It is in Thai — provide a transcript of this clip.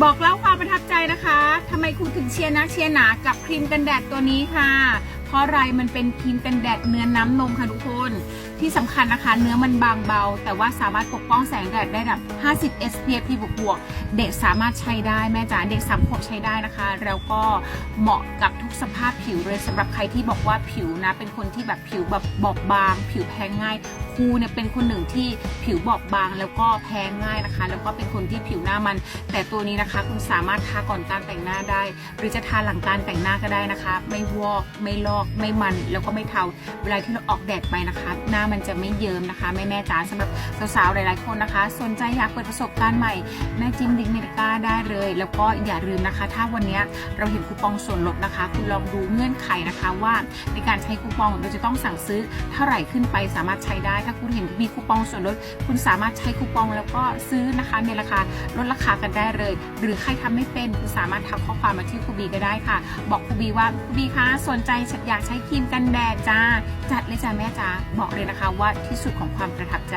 บอกเล่าความประทับใจนะคะทำไมครูถึงเชียร์นักเชียร์หนากับครีมกันแดดตัวนี้ค่ะ เพราะอะไรมันเป็นครีมกันแดดเนื้อน้ำนมค่ะทุกคน ที่สำคัญนะคะเนื้อมันบางเบา แต่ว่าสามารถปกป้องแสงแดดได้แบบ50 SPF ที่บวกเด็กสามารถใช้ได้แม่จ๋าเด็กสามขวบใช้ได้นะคะ แล้วก็เหมาะกับทุกสภาพผิวเลยสำหรับใครที่บอกว่าผิวนะเป็นคนที่แบบผิวแบบบอบบาง ผิวแพ้ง่ายครูเนี่ยเป็นคนหนึ่งที่ผิวบอบบางแล้วก็แพ้ง่ายนะคะ แล้วก็เป็นคนที่ผิวหน้ามัน แต่ตัวนี้นะคะคุณสามารถทาก่อนการแต่งหน้าได้ หรือจะทาหลังการแต่งหน้าก็ได้นะคะ ไม่วอกไม่ลอกไม่มันแล้วก็ไม่เทาเวลาที่เราออกแดดไปนะคะหน้ามันจะไม่เยิ้มนะคะแม่แม่จ๋าสำหรับสาวๆหลายๆคนนะคะ สนใจอยากเปิดประสบการณ์ใหม่แม่จิ้มลิงก์ในตะกร้าได้เลย แล้วก็อย่าลืมนะคะ ถ้าวันนี้เราเห็นคูปองส่วนลดนะคะ คุณลองดูเงื่อนไขนะคะว่าในการใช้คูปองเราจะต้องสั่งซื้อเท่าไหร่ขึ้นไปสามารถใช้ได้ ถ้าคุณเห็นมีคูปองส่วนลด คุณสามารถใช้คูปองแล้วก็ซื้อนะคะในราคาลดราคากันได้เลย หรือใครทำไม่เป็นคุณสามารถทักข้อความมาที่ครูบีก็ได้ค่ะ บอกครูบีว่าครูบีคะสนใจอยากใช้ครีมกันแดดจ้าจัดเลยจ้าแม่จ้าบอกเลยนะคะนะคะว่าที่สุดของความประทับใจ